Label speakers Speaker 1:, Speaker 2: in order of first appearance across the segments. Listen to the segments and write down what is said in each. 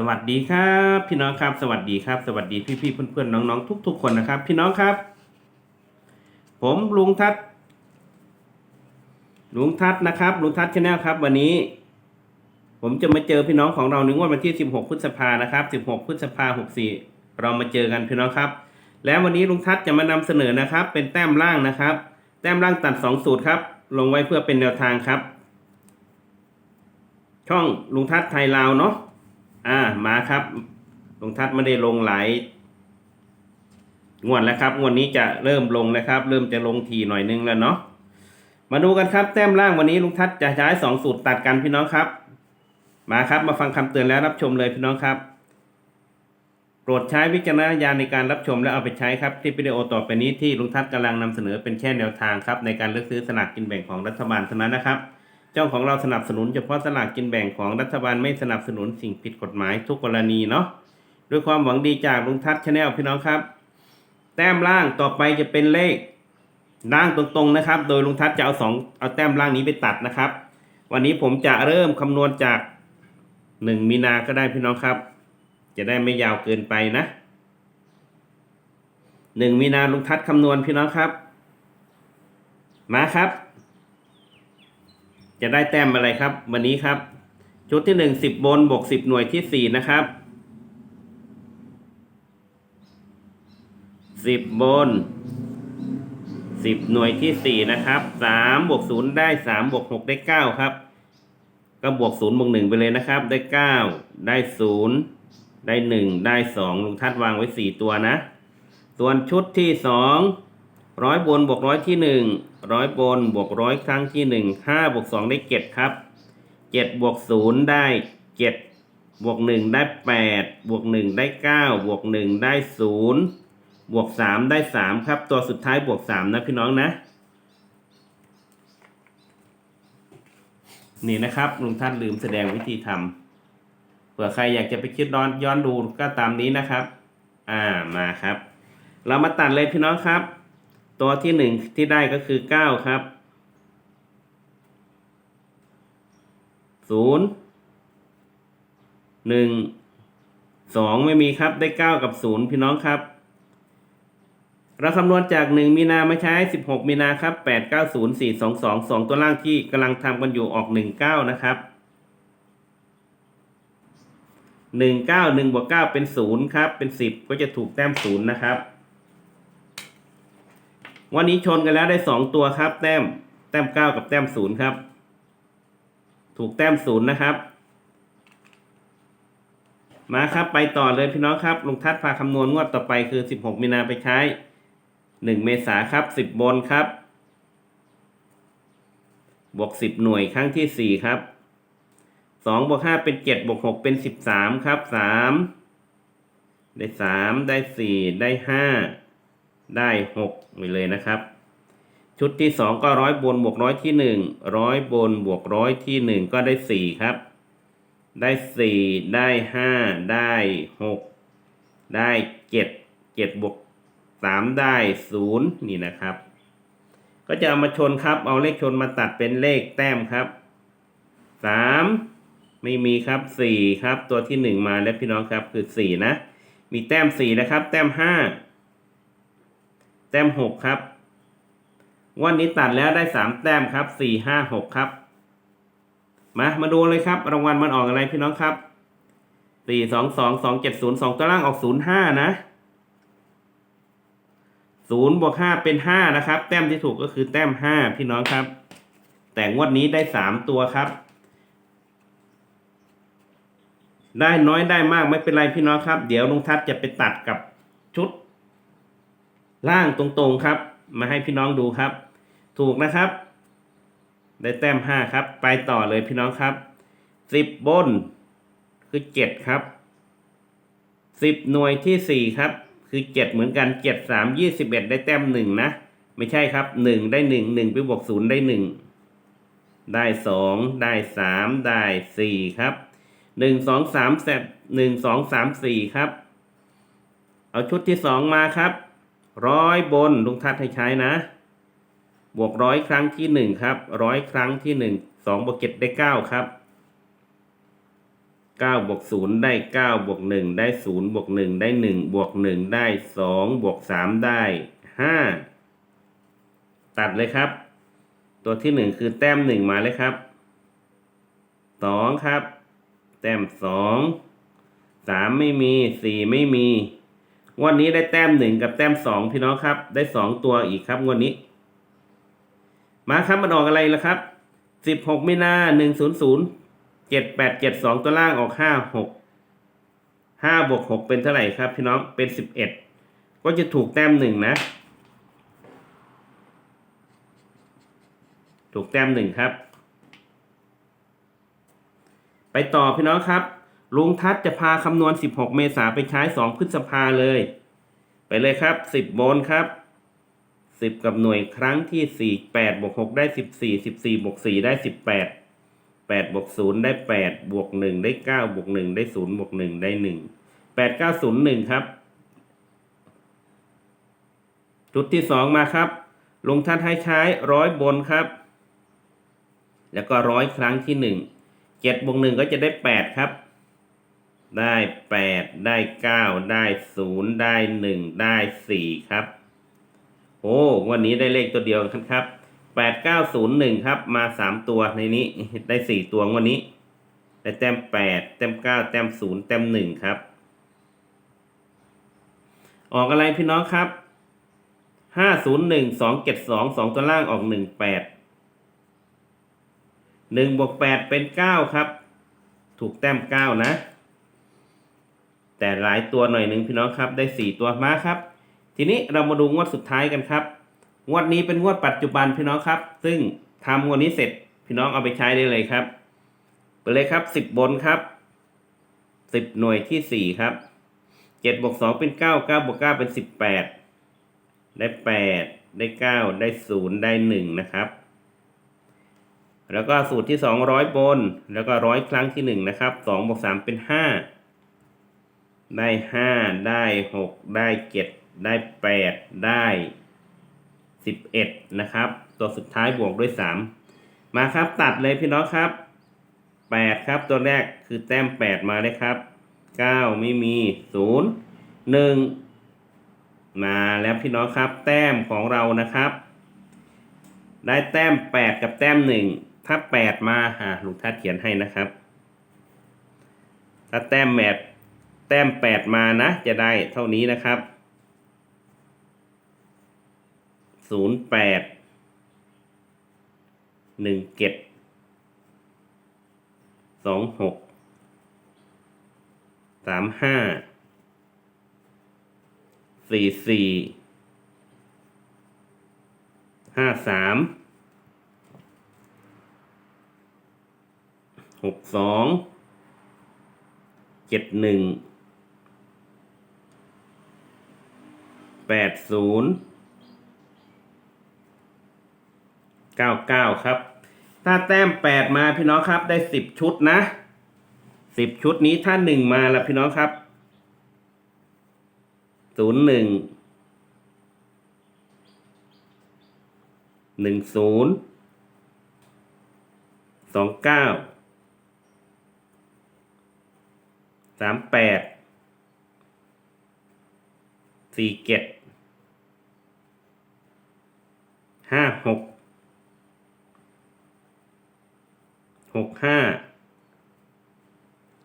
Speaker 1: สวัสดีครับ พี่น้องครับ สวัสดีครับ สวัสดีพี่พี่ๆเพื่อนๆน้องๆทุกๆคนนะครับ พี่น้องครับ ผมลุงทัศลุงทัศนะครับ ลุงทัศน์ชาแนลครับ วันนี้ ผมจะมาเจอพี่น้องของเราในงวดวันที่ 16 พฤษภานะครับ 16 พฤษภา64 เรามาเจอกันพี่น้องครับ แล้ววันนี้ลุงทัศจะมานำเสนอนะครับ เป็นแต้มล่างนะครับ แต้มล่างตัด 2 สูตรครับ ลงไว้เพื่อเป็นแนวทางครับ ช่องลุงทัศไทยลาวเนาะ อ่ามาครับลุงทัศน์ไม่ได้ลงหลายงวดแล้วครับงวดนี้จะเริ่มลงแล้วครับ เริ่มจะลงทีหน่อยนึงแล้วเนาะมาดูกันครับแต้มล่างวันนี้ลุงทัศน์จะใช้สองสูตรตัดกันพี่น้องครับ มาครับมาฟังคำเตือนแล้วรับชมเลยพี่น้องครับโปรดใช้วิจารณญาณในการรับชมและเอาไปใช้ครับคลิปวิดีโอต่อไปนี้ที่ลุงทัศน์กำลังนำเสนอเป็นแค่แนวทางครับในการเลือกซื้อสลากกินแบ่งของรัฐบาลเท่านั้นนะครับ เจ้าของเราสนับสนุนเฉพาะสลากกินแบ่งของรัฐบาลไม่สนับสนุนสิ่งผิดกฎหมายทุกกรณีเนาะด้วยความหวังดีจากลุงทัศน์ชาแนลพี่น้องครับ แต้มล่างต่อไปจะเป็นเลขล่างตรงๆนะครับ โดยลุงทัศน์จะเอาสองเอาแต้มล่างนี้ไปตัดนะครับ วันนี้ผมจะเริ่มคำนวณจากหนึ่งมีนาก็ได้พี่น้องครับ จะได้ไม่ยาวเกินไปนะหนึ่งมีนาลุงทัศน์คำนวณพี่น้องครับ มาครับ จะได้แต้มอะไรครับ วันนี้ครับ ชุดที่หนึ่งสิบบนบวกสิบหน่วยที่สี่นะครับสิบบนสิบหน่วยที่สี่นะครับสามบวกศูนย์ได้สามบวกหกได้เก้าครับ ก็บวกศูนย์บวกหนึ่งไปเลยนะครับ ได้เก้าได้ศูนย์ได้หนึ่งได้สองลุงทัดวางไว้สี่ตัวนะ ส่วนชุดที่สองร้อยบนบวกร้อยที่หนึ่ง ร้อยบนบวกร้อยครั้งที่หนึ่งห้าบวกสองได้เจ็ดครับเจ็ดบวกศูนย์ได้เจ็ดบวกหนึ่งได้แปดบวกหนึ่งได้เก้าบวกหนึ่งได้ศูนย์บวกสามได้สามครับ ตัวสุดท้ายบวกสามนะพี่น้องนะ นี่นะครับลุงท่านลืมแสดงวิธีทำเผื่อใครอยากจะไปคิดย้อนย้อนดูก็ตามนี้นะครับ อ่ามาครับ เรามาตัดเลยพี่น้องครับ ตัวที่หนึ่งที่ได้ก็คือเก้าครับศูนย์หนึ่งสองไม่มีครับได้เก้ากับศูนย์พี่น้องครับ เราคำนวณจากหนึ่งมีนามาใช้สิบหกมีนาครับแปดเก้าศูนย์สี่สองสองสองตัวล่างที่กำลังทำกันอยู่ออกหนึ่งเก้านะครับหนึ่งเก้าหนึ่งบวกเก้าเป็นศูนย์ครับ เป็นสิบก็จะถูกแต้มศูนย์นะครับ วันนี้ชนกันแล้วได้สองตัวครับ แต้มแต้มเก้ากับแต้มศูนย์ครับ ถูกแต้มศูนย์นะครับ มาครับไปต่อเลยพี่น้องครับลุงทัศน์พาคำนวณงวดต่อไปคือสิบหกมีนาไปใช้หนึ่งเมษาครับสิบบนครับ บวกสิบหน่วยครั้งที่สี่ครับสองบวกห้าเป็นเจ็ดบวกหกเป็นสิบสามครับสามได้สามได้สี่ได้ห้า ได้หกไปเลยนะครับ ชุดที่สองก็ร้อยบนบวกร้อยที่หนึ่งร้อยบนบวกร้อยที่หนึ่งก็ได้สี่ครับ ได้สี่ได้ห้าได้หกได้เจ็ดเจ็ดบวกสามได้ศูนย์นี่นะครับ ก็จะเอามาชนครับ เอาเลขชนมาตัดเป็นเลขแต้มครับสามไม่มีครับสี่ครับ ตัวที่หนึ่งมาแล้วพี่น้องครับคือสี่นะ มีแต้มสี่นะครับ แต้มห้า แต้มหกครับวันนี้ตัดแล้วได้สามแต้มครับสี่ห้าหกครับ มา มาดูเลยครับ รางวัลมันออกอะไรพี่น้องครับสี่สองสองสองเจ็ดศูนย์สองตัวล่างออกศูนย์ห้านะศูนย์บวกห้าเป็นห้านะครับ แต้มที่ถูกก็คือแต้มห้าพี่น้องครับ แต่งวดนี้ได้สามตัวครับ ได้น้อยได้มากไม่เป็นไรพี่น้องครับ เดี๋ยวลุงทัศน์จะไปตัดกับชุด ล่างตรงๆครับ มาให้พี่น้องดูครับ ถูกนะครับ ได้แต้มห้าครับ ไปต่อเลยพี่น้องครับสิบบน คือเจ็ดครับสิบหน่วยที่สี่ครับ คือเจ็ดเหมือนกันเจ็ดสามยี่สิบเอ็ดได้แต้มหนึ่งนะ ไม่ใช่ครับหนึ่งได้หนึ่งหนึ่งไปบวกศูนย์ได้หนึ่งได้สองได้สามได้สี่ครับหนึ่งสองสามเสร็จหนึ่งสองสามสี่ครับ เอาชุดที่สองมาครับ ร้อยบนลุงทัดให้ใช้นะ บวกร้อยครั้งที่หนึ่งครับร้อยครั้งที่หนึ่งสองบวกเจ็ดได้เก้าครับเก้าบวกศูนย์ได้เก้าบวกหนึ่งได้ศูนย์บวกหนึ่งได้หนึ่งบวกหนึ่งได้สองบวกสามได้ห้าตัดเลยครับ ตัวที่หนึ่งคือแต้มหนึ่งมาเลยครับสองครับ แต้มสองสามไม่มีสี่ไม่มี งวันนี้ได้แต้มหนึ่งกับแต้มสองพี่น้องครับ ได้สองตัวอีกครับงวันนี้ มาครับมันออกอะไรล่ะครับสิบหกมินาหนึ่งศูนย์ศูนย์เจ็ดแปดเจ็ดสองตัวล่างออกห้าหกห้าบวกหกเป็นเท่าไหร่ครับ พี่น้องเป็นสิบเอ็ดก็จะถูกแต้มหนึ่งนะ ถูกแต้มหนึ่งครับ ไปต่อพี่น้องครับ ลุงทัศจะพาคำนวณ 16 เมษาไปใช้ 2 พฤษภาเลย ไปเลยครับ 10โวลต์ครับ 10 กับหน่วยครั้งที่ 4 8บวก6ได้ 14 14บวก4ได้ 18 8บวก0ได้ 8 บวก 1 ได้ 9 บวก 1 ได้ 0 บวก 1 ได้ 1 8 9 0 1 ครับ จุดที่ 2 มาครับลุงทัศให้ใช้ร้อยบนครับ แล้วก็ร้อยครั้งที่หนึ่งเจ็ดบวกหนึ่งก็จะได้แปดครับ ได้แปดได้เก้าได้ศูนย์ได้หนึ่งได้สี่ครับ โอ้วันนี้ได้เลขตัวเดียวกันครับแปดเก้าศูนย์หนึ่งครับ มาสามตัวในนี้ได้สี่ตัววันนี้ ได้แต้มแปดแต้มเก้าแต้มศูนย์แต้มหนึ่งครับ ออกอะไรพี่น้องครับห้าศูนย์หนึ่งสองเจ็ดสองสองตัวล่างออกหนึ่งแปดหนึ่งบวกแปดเป็นเก้าครับ ถูกแต้มเก้านะ แต่หลายตัวหน่อยหนึ่งพี่น้องครับได้สี่ตัวมาครับ ทีนี้เรามาดูงวดสุดท้ายกันครับ งวดนี้เป็นงวดปัจจุบันพี่น้องครับ ซึ่งทำงวดนี้เสร็จพี่น้องเอาไปใช้ได้เลยครับ ไปเลยครับสิบบนครับสิบหน่วยที่สี่ครับเจ็ดบวกสองเป็นเก้าเก้าบวกเก้าเป็นสิบแปดได้แปดได้เก้าได้ศูนย์ได้หนึ่งนะครับ แล้วก็สูตรที่สองร้อยบน แล้วก็ร้อยครั้งที่หนึ่งนะครับสองบวกสามเป็นห้า ได้ห้าได้หกได้เจ็ดได้แปดได้สิบเอ็ดนะครับ ตัวสุดท้ายบวกด้วยสามมาครับตัดเลยพี่น้องครับแปดครับตัวแรกคือแต้มแปดมาเลยครับเก้าไม่มีศูนย์หนึ่งมาแล้วพี่น้องครับ แต้มของเรานะครับ ได้แต้มแปดกับแต้มหนึ่งถ้าแปดมาอ่าลุงทัดเขียนให้นะครับ ถ้าแต้มแปด แต้ม 8 มานะ จะได้เท่านี้นะครับ 08 17 26 35 44 53 62 71 แปดศูนย์เก้าเก้าครับ ถ้าแต้มแปดมาพี่น้องครับได้สิบชุดนะสิบชุดนี้ถ้าหนึ่งมาละพี่น้องครับศูนย์หนึ่งหนึ่งศูนย์สองเก้าสามแปดสี่เจ็ด ห้าหกหกห้า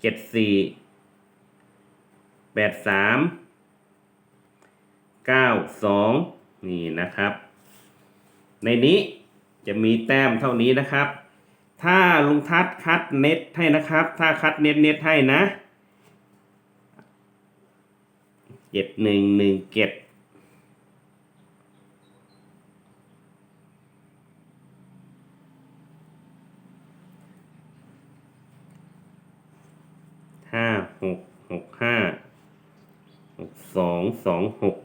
Speaker 1: เจ็ดสี่แปดสามเก้าสองนี่นะครับ ในนี้จะมีแต้มเท่านี้นะครับ ถ้าลุงทัศน์คัดเน็ตให้นะครับ ถ้าคัดเน็ตเน็ตให้นะเจ็ดหนึ่งหนึ่งเจ็ด หกหกห้าหกสองสองหก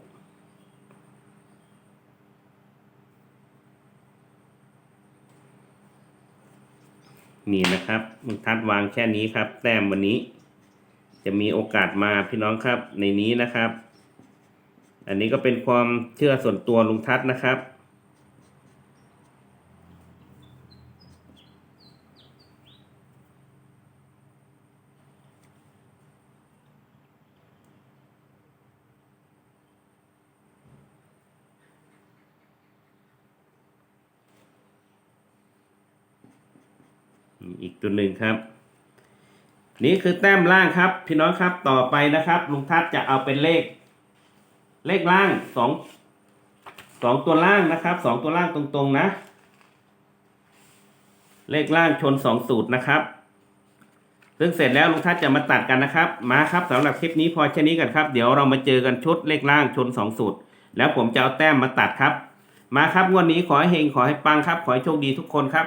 Speaker 1: นี่นะครับลุงทัดวางแค่นี้ครับ แต้มวันนี้ จะมีโอกาสมาพี่น้องครับในนี้นะครับ อันนี้ก็เป็นความเชื่อส่วนตัวลุงทัศนะครับ อีกตัวหนึ่งครับ นี่คือแต้มล่างครับ พี่น้องครับต่อไปนะครับลุงทัศน์จะเอาเป็นเลข เลขล่างสองสองตัวล่างนะครับสองตัวล่างตรงๆนะ เลขล่างชนสองสูตรนะครับซึ่งเสร็จแล้วลุงทัศน์จะมาตัดกันนะครับ มาครับสำหรับคลิปนี้พอแค่นี้กันครับ เดี๋ยวเรามาเจอกันชุดเลขล่างชนสองสูตร แล้วผมจะเอาแต้มมาตัดครับ มาครับงวดนี้ขอให้เฮงขอให้ปังครับ ขอให้โชคดีทุกคนครับ